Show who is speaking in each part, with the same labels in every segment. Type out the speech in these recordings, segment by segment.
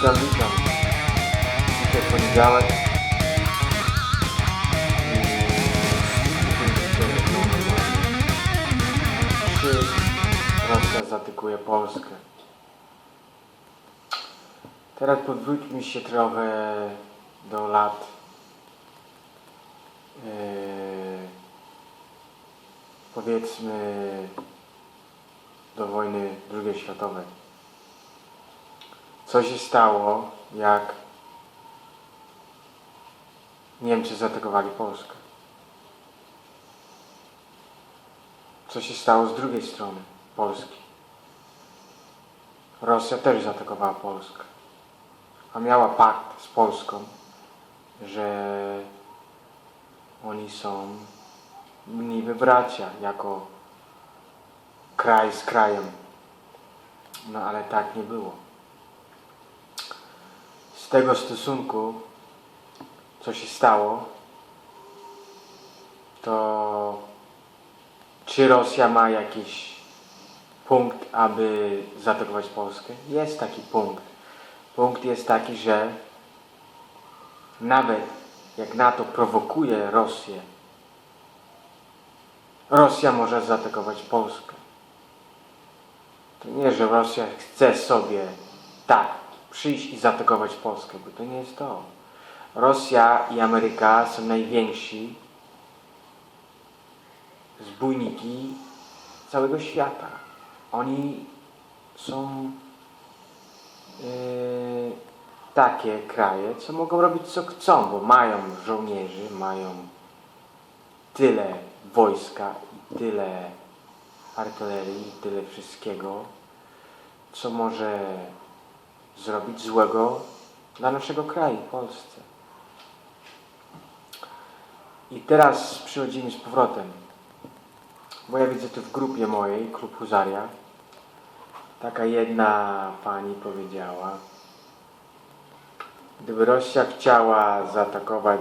Speaker 1: Witam. Dzisiaj poniedziałek. Czy Rosja zatykuje Polskę? Teraz podwróćmy się trochę do lat yy, powiedzmy do wojny II światowej. Co się stało, jak Niemcy zaatakowali Polskę? Co się stało z drugiej strony Polski? Rosja też zaatakowała Polskę, a miała pakt z Polską, że oni są niby bracia, jako kraj z krajem. No ale tak nie było. Tego stosunku, co się stało, to czy Rosja ma jakiś punkt, aby zaatakować Polskę? Jest taki punkt. Punkt jest taki, że nawet jak NATO prowokuje Rosję, Rosja może zaatakować Polskę. To nie, że Rosja chce sobie tak przyjść i zaatakować Polskę, bo to nie jest to. Rosja i Ameryka są najwięksi zbójniki całego świata. Oni są yy, takie kraje, co mogą robić co chcą, bo mają żołnierzy, mają tyle wojska i tyle artylerii i tyle wszystkiego, co może zrobić złego dla naszego kraju, Polsce. I teraz przychodzimy z powrotem, bo ja widzę tu w grupie mojej, Klub Huzaria, taka jedna pani powiedziała, gdyby Rosja chciała zaatakować,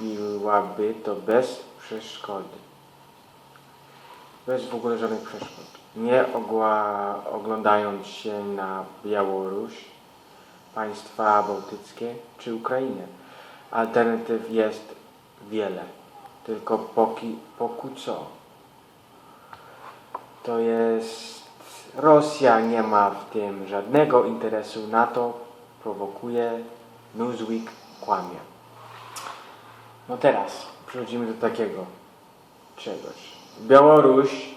Speaker 1: zrobiłaby to bez przeszkody. Bez w ogóle żadnych przeszkód. Nie ogła, oglądając się na Białoruś, państwa bałtyckie czy Ukrainę. Alternatyw jest wiele. Tylko póki, póki co. To jest... Rosja nie ma w tym żadnego interesu. NATO prowokuje, Newsweek kłamie. No teraz przechodzimy do takiego czegoś. Białoruś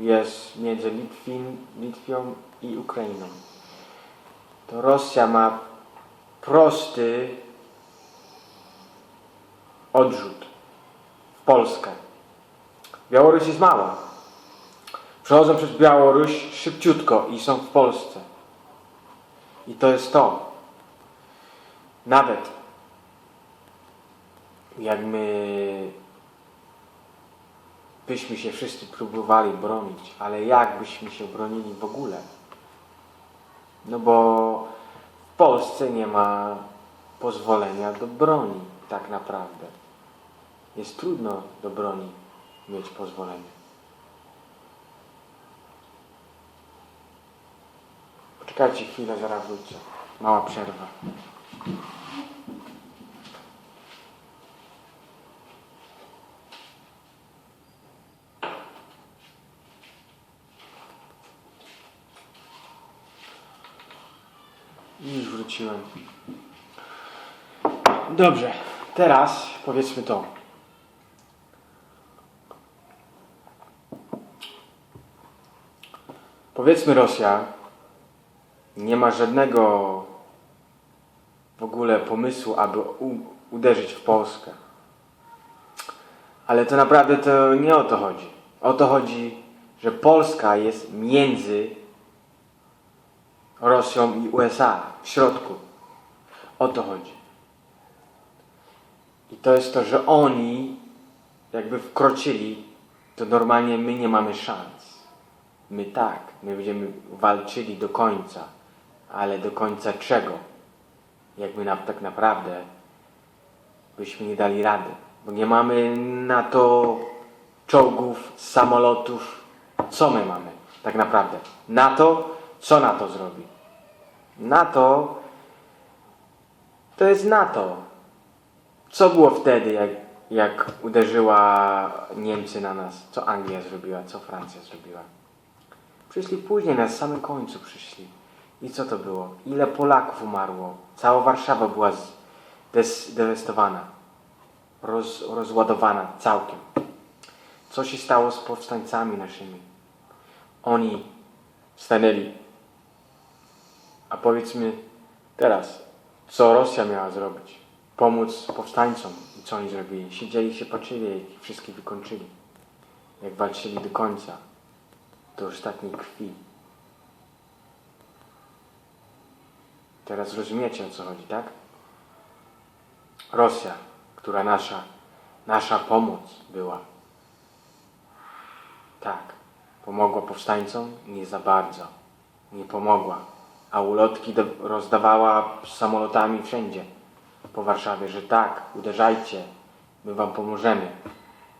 Speaker 1: jest między Litwin, Litwią i Ukrainą. To Rosja ma prosty odrzut w Polskę. Białoruś jest mała. Przechodzą przez Białoruś szybciutko i są w Polsce. I to jest to. Nawet jak my byśmy się wszyscy próbowali bronić, ale jak byśmy się bronili w ogóle? No bo w Polsce nie ma pozwolenia do broni, tak naprawdę. Jest trudno do broni mieć pozwolenie. Poczekajcie chwilę, zaraz wrócę. Mała przerwa. Już wróciłem. Dobrze, teraz powiedzmy to. Powiedzmy Rosja nie ma żadnego w ogóle pomysłu, aby uderzyć w Polskę. Ale to naprawdę to nie o to chodzi. O to chodzi, że Polska jest między Rosją i USA w środku. O to chodzi. I to jest to, że oni jakby wkroczyli, to normalnie my nie mamy szans. My tak, my będziemy walczyli do końca, ale do końca czego? Jakby na, tak naprawdę byśmy nie dali rady, bo nie mamy na to czołgów, samolotów. Co my mamy tak naprawdę? Na to, co na to zrobi? NATO to jest NATO. Co było wtedy, jak, jak uderzyła Niemcy na nas? Co Anglia zrobiła? Co Francja zrobiła? Przyszli później, na samym końcu przyszli. I co to było? Ile Polaków umarło? Cała Warszawa była zdewastowana, roz, rozładowana całkiem. Co się stało z powstańcami naszymi? Oni stanęli. A powiedzmy teraz, co Rosja miała zrobić? Pomóc powstańcom. I co oni zrobili? Siedzieli się, patrzyli, jak ich wszystkich wykończyli. Jak walczyli do końca. Do ostatniej krwi. Teraz rozumiecie o co chodzi, tak? Rosja, która nasza, nasza pomoc była. Tak, pomogła powstańcom? Nie za bardzo. Nie pomogła. A ulotki rozdawała samolotami wszędzie po Warszawie, że tak, uderzajcie, my wam pomożemy.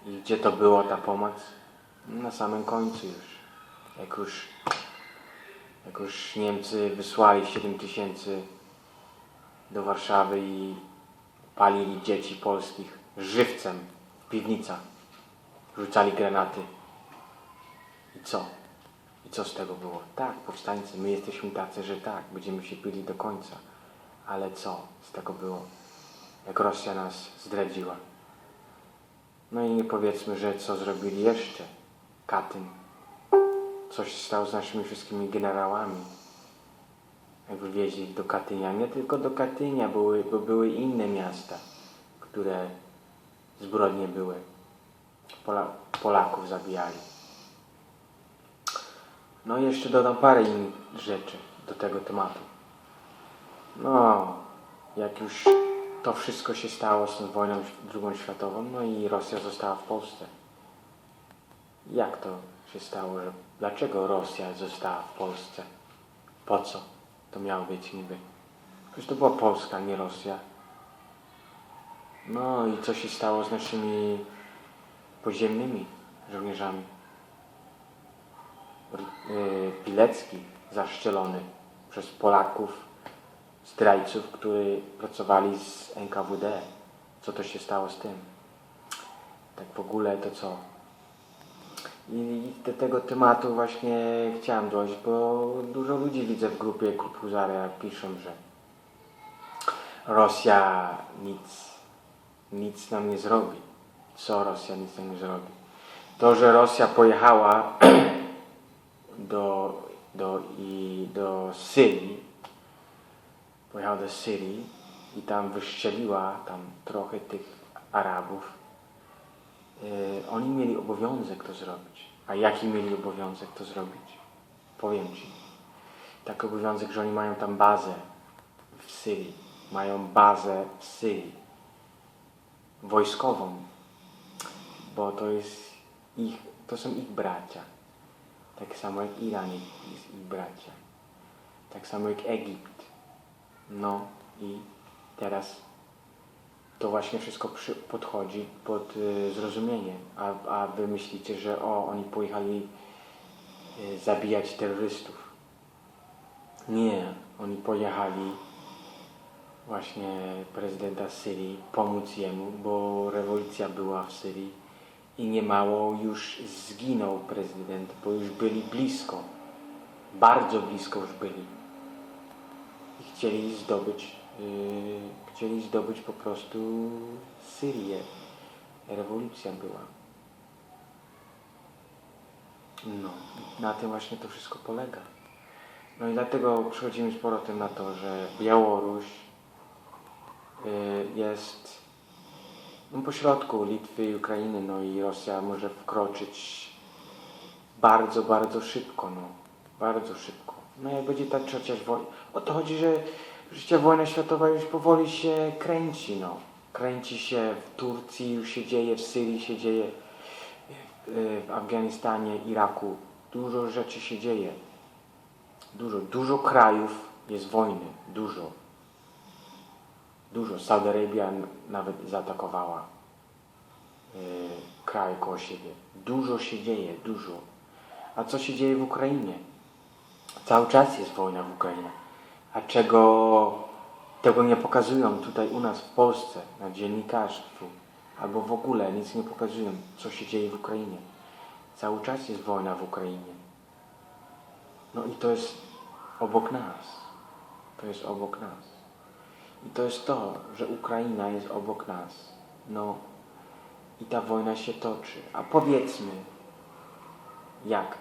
Speaker 1: I gdzie to była ta pomoc? Na samym końcu już. Jak już, jak już Niemcy wysłali 7 tysięcy do Warszawy i palili dzieci polskich żywcem w piwnicach. Rzucali granaty. I co? Co z tego było? Tak, powstańcy, my jesteśmy tacy, że tak, będziemy się pili do końca. Ale co z tego było? Jak Rosja nas zdradziła. No i nie powiedzmy, że co zrobili jeszcze. Katyn. Coś stało z naszymi wszystkimi generałami. Wywieźli do Katynia. Nie tylko do Katynia, były, bo były inne miasta, które zbrodnie były. Pola, Polaków zabijali. No i jeszcze dodam parę innych rzeczy do tego tematu. No, jak już to wszystko się stało z tą wojną drugą światową, no i Rosja została w Polsce. Jak to się stało, że dlaczego Rosja została w Polsce? Po co to miało być niby? Przecież to była Polska, nie Rosja. No i co się stało z naszymi podziemnymi żołnierzami? Y, Pilecki zaszczelony przez Polaków, zdrajców, którzy pracowali z NKWD. Co to się stało z tym? Tak w ogóle to co? I do tego tematu właśnie chciałem dojść, bo dużo ludzi widzę w grupie Klub Huzaria piszą, że Rosja nic, nic nam nie zrobi. Co Rosja nic nam nie zrobi? To, że Rosja pojechała do, do, i do Syrii, pojechała do Syrii i tam wyszczeliła tam trochę tych Arabów, yy, oni mieli obowiązek to zrobić. A jaki mieli obowiązek to zrobić? Powiem Ci. Taki obowiązek, że oni mają tam bazę w Syrii. Mają bazę w Syrii. Wojskową. Bo to jest ich, to są ich bracia. Tak samo jak Iran jest ich bracia. Tak samo jak Egipt. No i teraz to właśnie wszystko przy, podchodzi pod y, zrozumienie. A, a wy myślicie, że o, oni pojechali y, zabijać terrorystów. Nie, oni pojechali właśnie prezydenta Syrii pomóc jemu, bo rewolucja była w Syrii i niemało już zginął prezydent, bo już byli blisko. Bardzo blisko już byli. I chcieli zdobyć, yy, chcieli zdobyć po prostu Syrię. Rewolucja była. No, na tym właśnie to wszystko polega. No i dlatego przechodzimy z powrotem na to, że Białoruś yy, jest pośrodku Litwy i Ukrainy, no i Rosja może wkroczyć bardzo, bardzo szybko, no. Bardzo szybko. No jak będzie ta trzecia wojna. O to chodzi, że trzecia wojna światowa już powoli się kręci, no. Kręci się w Turcji, już się dzieje, w Syrii się dzieje, w Afganistanie, Iraku. Dużo rzeczy się dzieje. Dużo, dużo krajów jest wojny. Dużo. Dużo. Saudi Arabia nawet zaatakowała yy, kraj koło siebie. Dużo się dzieje, dużo. A co się dzieje w Ukrainie? Cały czas jest wojna w Ukrainie. A czego tego nie pokazują tutaj u nas w Polsce, na dziennikarstwu, albo w ogóle nic nie pokazują, co się dzieje w Ukrainie. Cały czas jest wojna w Ukrainie. No i to jest obok nas. To jest obok nas. I to jest to, że Ukraina jest obok nas. No i ta wojna się toczy. A powiedzmy, jak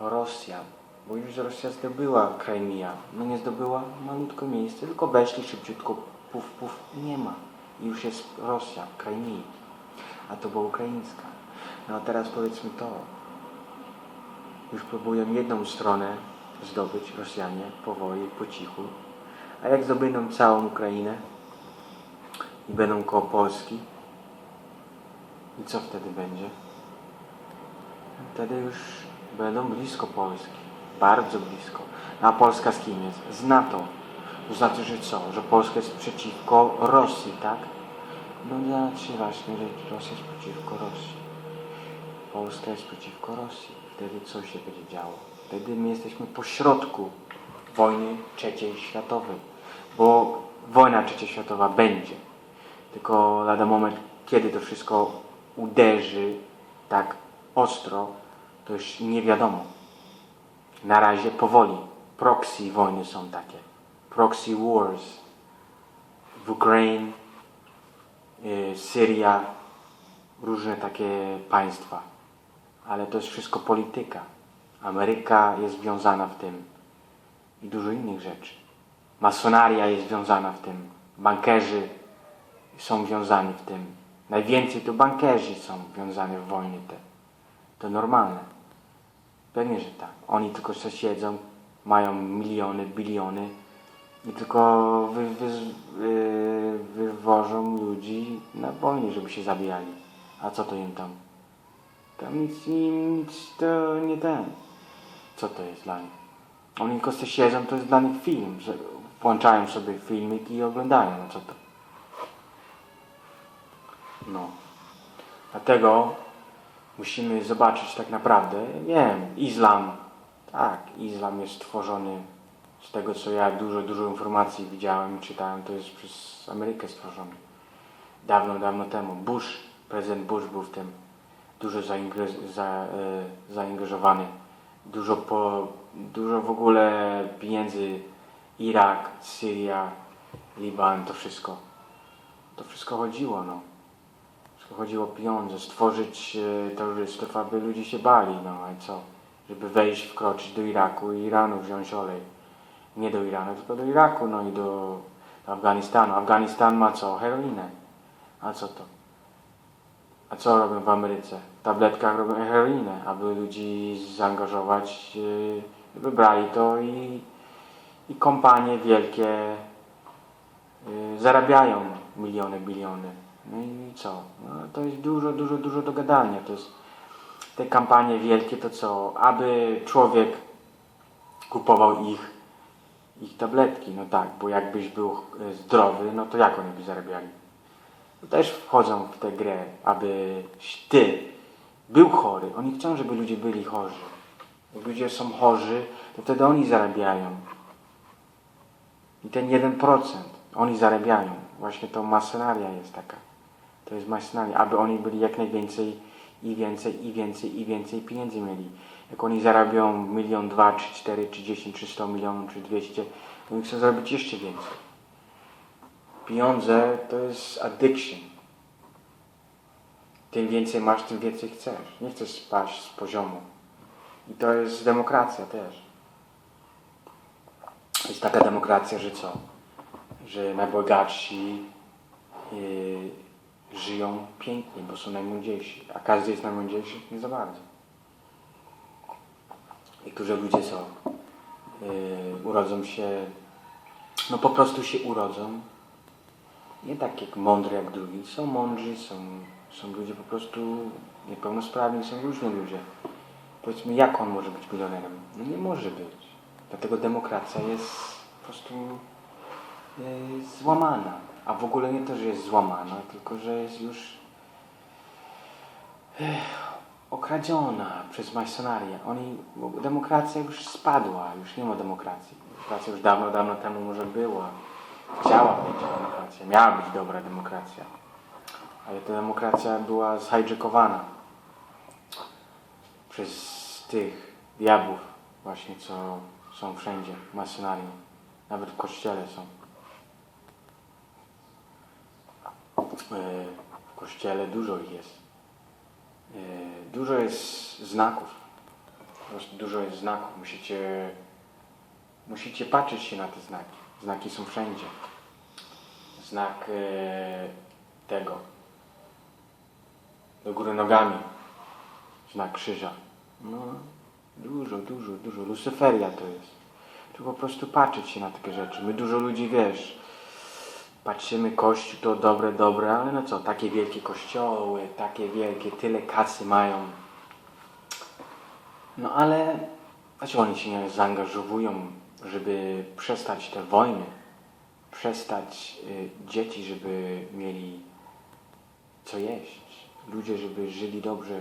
Speaker 1: Rosja, bo już Rosja zdobyła Krymia, no nie zdobyła malutko miejsce, tylko weszli szybciutko, puf, puf, nie ma. I już jest Rosja w Krymii, a to była ukraińska. No a teraz powiedzmy to, już próbują jedną stronę zdobyć Rosjanie powoli, po cichu, a jak zdobędą całą Ukrainę i będą koło Polski, i co wtedy będzie? Wtedy już będą blisko Polski. Bardzo blisko. A Polska z kim jest? Z NATO. To znaczy, że co? Że Polska jest przeciwko Rosji, tak? No znaczy właśnie, że Rosja jest przeciwko Rosji. Polska jest przeciwko Rosji. Wtedy co się będzie działo? Wtedy my jesteśmy po środku wojny trzeciej światowej. Bo wojna trzecia światowa będzie. Tylko lada moment, kiedy to wszystko uderzy tak ostro, to już nie wiadomo. Na razie powoli. Proxy wojny są takie. Proxy wars. W Ukrainie, y, Syria, różne takie państwa. Ale to jest wszystko polityka. Ameryka jest związana w tym. I dużo innych rzeczy. Masonaria jest związana w tym. Bankerzy są związani w tym. Najwięcej to bankerzy są związani w wojny te. To normalne. Pewnie, że tak. Oni tylko sobie siedzą, mają miliony, biliony i tylko wy, wy, wy, wywożą ludzi na wojnę, żeby się zabijali. A co to im tam? Tam nic im, nic to nie ten. Co to jest dla nich? Oni tylko siedzą, to jest dla nich film, że włączają sobie filmik i oglądają, co to. No. Dlatego musimy zobaczyć tak naprawdę, wiem, islam, tak, islam jest stworzony z tego, co ja dużo, dużo informacji widziałem czytałem, to jest przez Amerykę stworzony. Dawno, dawno temu. Bush, prezydent Bush był w tym dużo zaingre- za, e, zaangażowany. Dużo, po, dużo w ogóle pieniędzy, Irak, Syria, Liban, to wszystko. To wszystko chodziło, no. Wszystko chodziło o pieniądze, stworzyć e, terrorystów, aby ludzie się bali, no a co? Żeby wejść, wkroczyć do Iraku i Iranu wziąć olej. Nie do Iranu, tylko do Iraku, no i do, Afganistanu. Afganistan ma co? Heroinę. A co to? A co robią w Ameryce? W tabletkach robią heroinę, aby ludzi zaangażować, żeby brali to i, i kompanie wielkie yy, zarabiają miliony, biliony. No i co? No, to jest dużo, dużo, dużo do gadania. To jest, te kampanie wielkie to co? Aby człowiek kupował ich, ich tabletki. No tak, bo jakbyś był e, zdrowy, no to jak oni by zarabiali? To też wchodzą w tę grę, abyś ty był chory. Oni chcą, żeby ludzie byli chorzy. Jak ludzie są chorzy, to wtedy oni zarabiają. I ten 1% oni zarabiają. Właśnie to masonaria jest taka. To jest masonaria, aby oni byli jak najwięcej i więcej, i więcej, i więcej pieniędzy mieli. Jak oni zarabią milion, dwa, czy cztery, czy dziesięć, czy sto milionów, czy dwieście, to oni chcą zarobić jeszcze więcej. Pieniądze to jest addiction. Tym więcej masz, tym więcej chcesz. Nie chcesz spaść z poziomu. I to jest demokracja też. Jest taka demokracja, że co? Że najbogatsi yy, żyją pięknie, bo są najmądrzejsi. A każdy jest najmądrzejszy? Nie za bardzo. Niektórzy ludzie są. Yy, urodzą się, no po prostu się urodzą. Nie tak jak mądry jak drugi. Są mądrzy, są, są ludzie po prostu niepełnosprawni, są różni ludzie. Powiedzmy, jak on może być milionerem? No nie może być. Dlatego demokracja jest po prostu yy, złamana. A w ogóle nie to, że jest złamana, tylko że jest już... Ech, okradziona przez masonarię. Oni, demokracja już spadła, już nie ma demokracji. Demokracja już dawno, dawno temu może była. Chciała być demokracja, miała być dobra demokracja. Ale ta demokracja była zhijackowana przez tych diabłów właśnie, co są wszędzie, masonarii. Nawet w kościele są. E, W kościele dużo ich jest. E, Dużo jest znaków. Po prostu dużo jest znaków. Musicie, musicie patrzeć się na te znaki. Znaki są wszędzie. Znak e, tego. Do góry nogami. Znak krzyża. No, dużo, dużo, dużo. Lucyferia to jest. Tu po prostu patrzeć się na takie rzeczy. My dużo ludzi, wiesz, patrzymy kościół to dobre, dobre, ale no co, takie wielkie kościoły, takie wielkie, tyle kasy mają. No ale dlaczego oni się nie zaangażowują, żeby przestać te wojny, przestać y, dzieci, żeby mieli co jeść, ludzie, żeby żyli dobrze.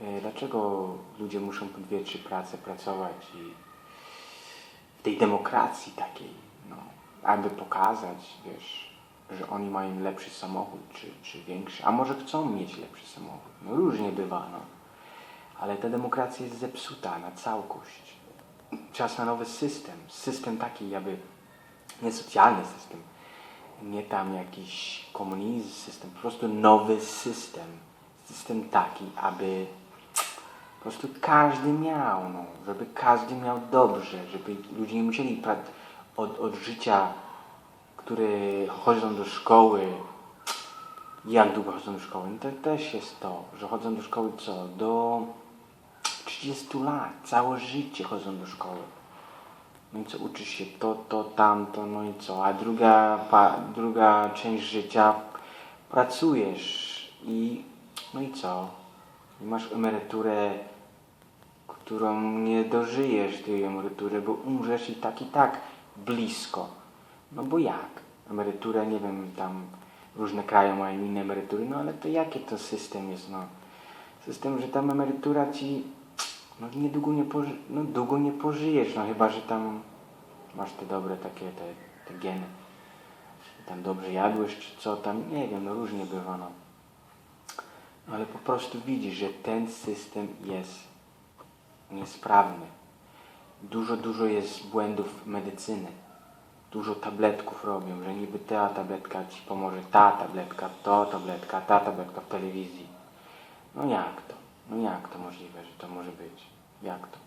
Speaker 1: Y, dlaczego ludzie muszą po dwie, trzy prace pracować i w tej demokracji takiej, no, aby pokazać, wiesz, że oni mają lepszy samochód, czy, czy większy, a może chcą mieć lepszy samochód. No różnie bywa, no. Ale ta demokracja jest zepsuta na całość. Czas na nowy system. System taki, aby nie socjalny system, nie tam jakiś komunizm, system, po prostu nowy system. System taki, aby po prostu każdy miał, no, żeby każdy miał dobrze, żeby ludzie nie musieli od, od życia, które chodzą do szkoły, jak długo chodzą do szkoły? No to też jest to, że chodzą do szkoły co? Do 30 lat, całe życie chodzą do szkoły. No i co, uczysz się to, to, tamto, no i co? A druga, pa, druga część życia pracujesz i no i co? I masz emeryturę, którą nie dożyjesz tej emerytury, bo umrzesz i tak i tak blisko. No bo jak? Emerytura, nie wiem, tam różne kraje mają inne emerytury, no ale to jaki to system jest, no? System, że tam emerytura ci no niedługo nie, poży no, długo nie pożyjesz, no chyba, że tam masz te dobre takie te, te geny. Tam dobrze jadłeś, czy co tam, nie wiem, no różnie bywa, no. Ale po prostu widzisz, że ten system jest niesprawny. Dużo, dużo jest błędów medycyny. Dużo tabletków robią, że niby ta tabletka ci pomoże, ta tabletka, to tabletka, ta tabletka w telewizji. No jak to? No jak to możliwe, że to może być? Jak to?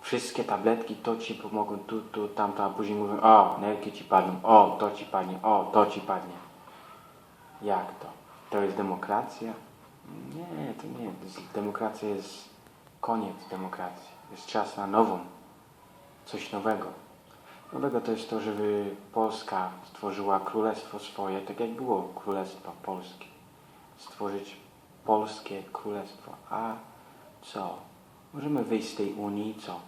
Speaker 1: Wszystkie tabletki to ci pomogą tu, tu, tamto, a później mówią, o, nerki ci padną, o, to ci padnie, o, to ci padnie. Jak to? To jest demokracja? Nie, to nie. Demokracja jest koniec demokracji. Jest czas na nową. Coś nowego. Nowego to jest to, żeby Polska stworzyła królestwo swoje, tak jak było królestwo polskie. Stworzyć polskie królestwo. A co? Możemy wyjść z tej Unii co?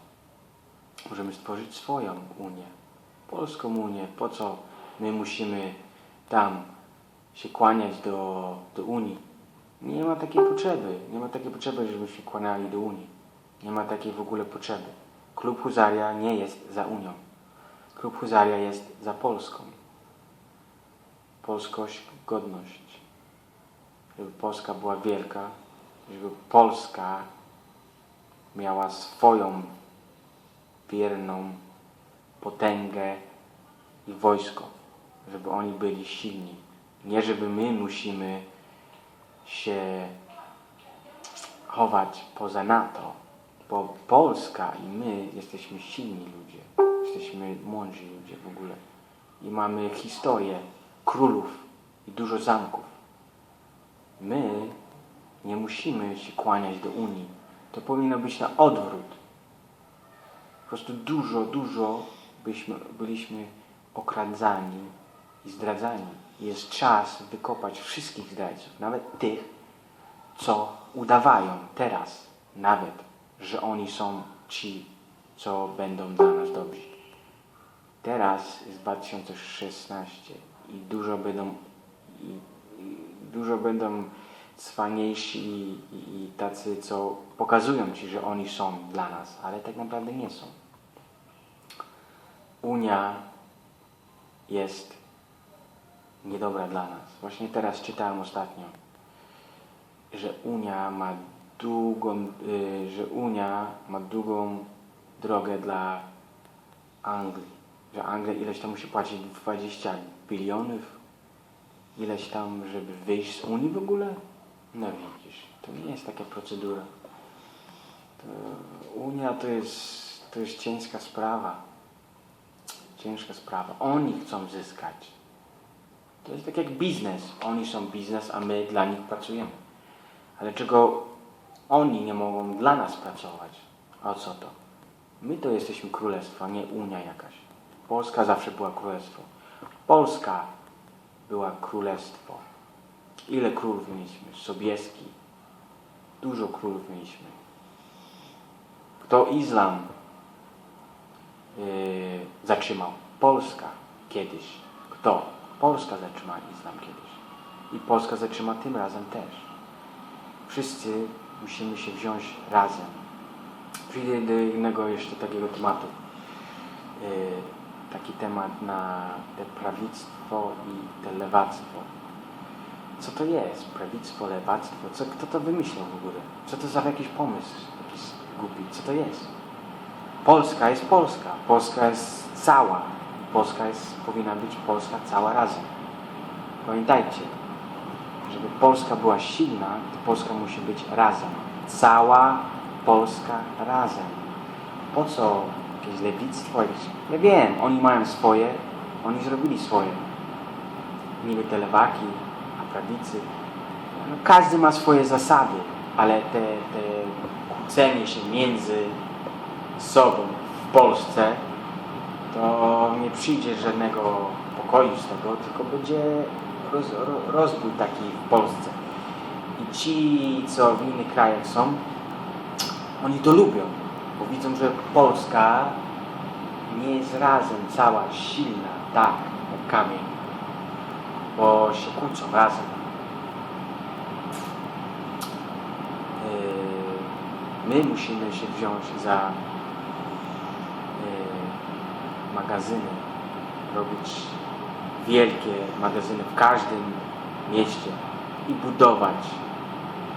Speaker 1: Możemy stworzyć swoją Unię. Polską Unię. Po co my musimy tam się kłaniać do, do Unii? Nie ma takiej potrzeby. Nie ma takiej potrzeby, żeby się kłaniali do Unii. Nie ma takiej w ogóle potrzeby. Klub Huzaria nie jest za Unią. Klub Huzaria jest za Polską. Polskość, godność. Żeby Polska była wielka, żeby Polska miała swoją wierną potęgę i wojsko. Żeby oni byli silni. Nie żeby my musimy się chować poza NATO, bo Polska i my jesteśmy silni ludzie, jesteśmy mądrzy ludzie w ogóle i mamy historię królów i dużo zamków. My nie musimy się kłaniać do Unii. To powinno być na odwrót. Po prostu dużo, dużo byśmy, byliśmy okradzani i zdradzani. Jest czas wykopać wszystkich zdrajców, nawet tych, co udawają teraz, nawet, że oni są ci, co będą dla nas dobrzy. Teraz jest 2016 i dużo będą, i, i dużo będą cwaniejsi i, i, i tacy, co pokazują Ci, że oni są dla nas, ale tak naprawdę nie są. Unia jest niedobra dla nas. Właśnie teraz czytałem ostatnio, że Unia ma długą, y, że Unia ma długą drogę dla Anglii. Że Anglia ileś tam musi płacić 20 bilionów, ileś tam, żeby wyjść z Unii w ogóle. No widzisz, to nie jest taka procedura. To Unia to jest, to jest ciężka sprawa. Ciężka sprawa. Oni chcą zyskać. To jest tak jak biznes. Oni są biznes, a my dla nich pracujemy. Ale czego oni nie mogą dla nas pracować? A o co to? My to jesteśmy królestwo, a nie Unia jakaś. Polska zawsze była królestwo. Polska była królestwo. Ile królów mieliśmy? Sobieski. Dużo królów mieliśmy. Kto islam yy, zatrzymał? Polska kiedyś. Kto? Polska zatrzymała islam kiedyś. I Polska zatrzyma tym razem też. Wszyscy musimy się wziąć razem. Przyjdę do innego jeszcze takiego tematu. Yy, taki temat na te prawictwo i te lewactwo. Co to jest? Prawictwo, lewactwo? Co, kto to wymyślił w ogóle? Co to za jakiś pomysł taki głupi? Co to jest? Polska jest Polska. Polska jest cała. Polska jest, powinna być Polska cała razem. Pamiętajcie, żeby Polska była silna, to Polska musi być razem. Cała Polska razem. Po co jakieś lewictwo? Jakieś... Ja wiem, oni mają swoje, oni zrobili swoje. Niby te lewaki, a prawicy. No, każdy ma swoje zasady, ale te, te kłócenie się między sobą w Polsce to nie przyjdzie żadnego pokoju z tego, tylko będzie roz, ro, rozbój taki w Polsce. I ci, co w innych krajach są, oni to lubią, bo widzą, że Polska nie jest razem cała silna, tak, jak kamień, bo się kłócą razem. Yy, My musimy się wziąć za magazyny, robić wielkie magazyny w każdym mieście i budować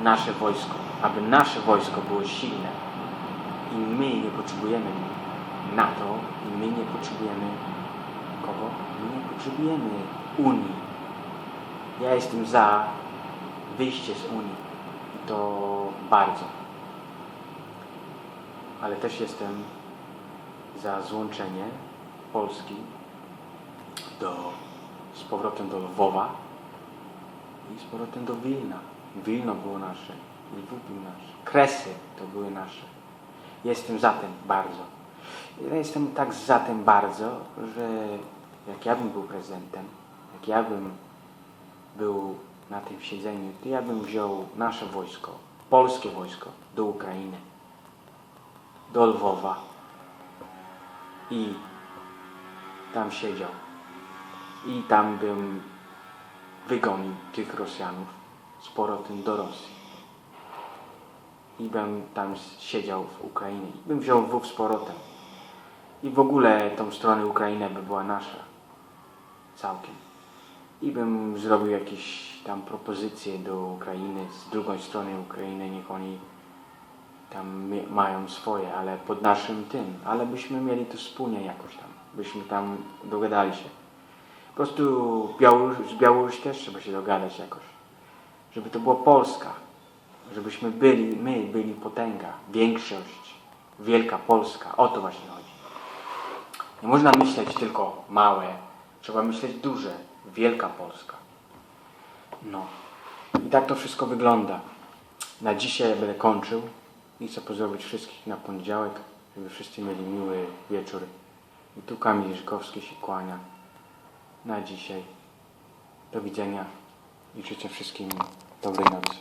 Speaker 1: nasze wojsko, aby nasze wojsko było silne. I my nie potrzebujemy NATO i my nie potrzebujemy kogo? My nie potrzebujemy Unii. Ja jestem za wyjście z Unii i to bardzo. Ale też jestem za złączenie Polski do, z powrotem do Lwowa i z powrotem do Wilna. Wilno było nasze, Lwów był nasz. Kresy to były nasze. Jestem za tym bardzo. Jestem tak za tym bardzo, że jak ja bym był prezydentem, jak ja bym był na tym siedzeniu, to ja bym wziął nasze wojsko, polskie wojsko do Ukrainy, do Lwowa i tam siedział. I tam bym wygonił tych Rosjanów z powrotem do Rosji. I bym tam siedział w Ukrainie. I bym wziął Lwów z powrotem. I w ogóle tą stronę Ukrainy by była nasza. Całkiem. I bym zrobił jakieś tam propozycje do Ukrainy, z drugą strony Ukrainy, niech oni tam mają swoje, ale pod naszym tym. Ale byśmy mieli to wspólnie jakoś tam. Byśmy tam dogadali się. Po prostu Białoruś, z Białoruś też trzeba się dogadać jakoś. Żeby to była Polska. Żebyśmy byli, my byli potęga, większość, wielka Polska. O to właśnie chodzi. Nie można myśleć tylko małe, trzeba myśleć duże, wielka Polska. No. I tak to wszystko wygląda. Na dzisiaj będę kończył i chcę pozdrowić wszystkich na poniedziałek, żeby wszyscy mieli miły wieczór. I tu Kamil Jerzykowski się kłania. Na dzisiaj. Do widzenia i życzę wszystkim dobrej nocy.